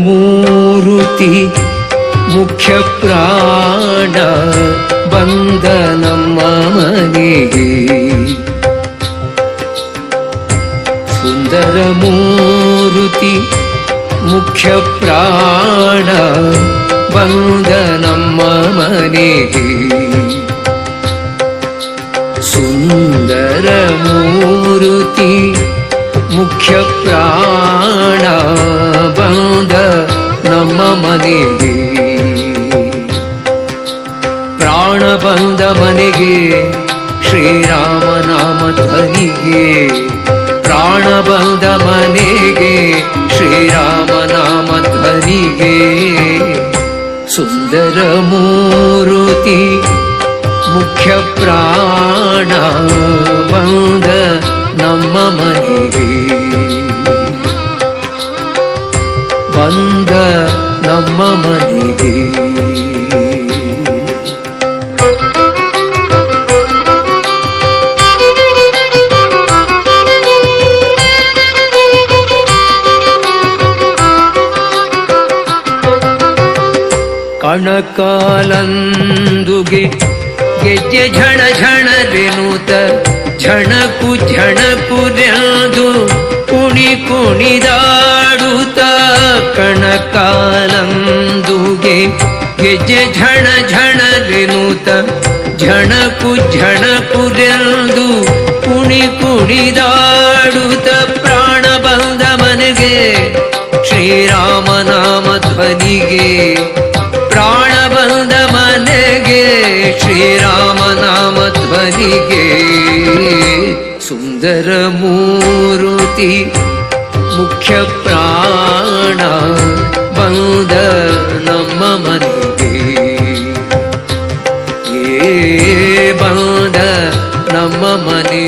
सुन्दरमूरुति मुख्यप्राण बन्दनं मामनेः सुन्दरमूरुति मुख्यप्राण बन्दनं मामनेः सुन्दरमूरुति ನಮ್ಮ ಮನೆಗೆ. ಪ್ರಾಣ ಬಂದ ಮನೆಗೆ ಶ್ರೀರಾಮನಾಮ ಧ್ವನಿಗೆ. ಪ್ರಾಣ ಬಂದ ಮನೆಗೆ ಶ್ರೀರಾಮನಾಮ ಧ್ವನಿಗೆ. ಸುಂದರ ಮೂರುತಿ ಮುಖ್ಯ ಪ್ರಾಣ ಬಂದ ನಮ್ಮ ಮನೆಗೆ. ಮನೆಗೆ ಕಣಕಾಲಂದುಗೆ ಗೆಜ್ಜೆ ಝಣ ಝಣರೆನುತ ಝಣಕು ಝಣಕುರೆಂದು ಕುಣಿ ಕುಣಿದಾಡುತ್ತ ಕಣಕಾಲಂದುಗೆ ಗೆಜ್ಜೆ ಝಣ ಝಣರೆನುತ ಝಣಕು ಝಣಕುರೆಂದು ಕುಣಿ ಕುಣಿದಾಡುತ್ತ ಪ್ರಾಣ ಬಂದ ಮನೆಗೆ ಶ್ರೀರಾಮನಾಮ ಧ್ವನಿಗೆ ಪ್ರಾಣ ಬಂದ ಮನೆಗೆ ಶ್ರೀರಾಮನಾಮ ಧ್ವನಿಗೆ ಸುಂದರ ಮೂರುತಿ ಮುಖ್ಯ ಪ್ರಾಣ ಬಂದ ನಮ್ಮ ಮನೆ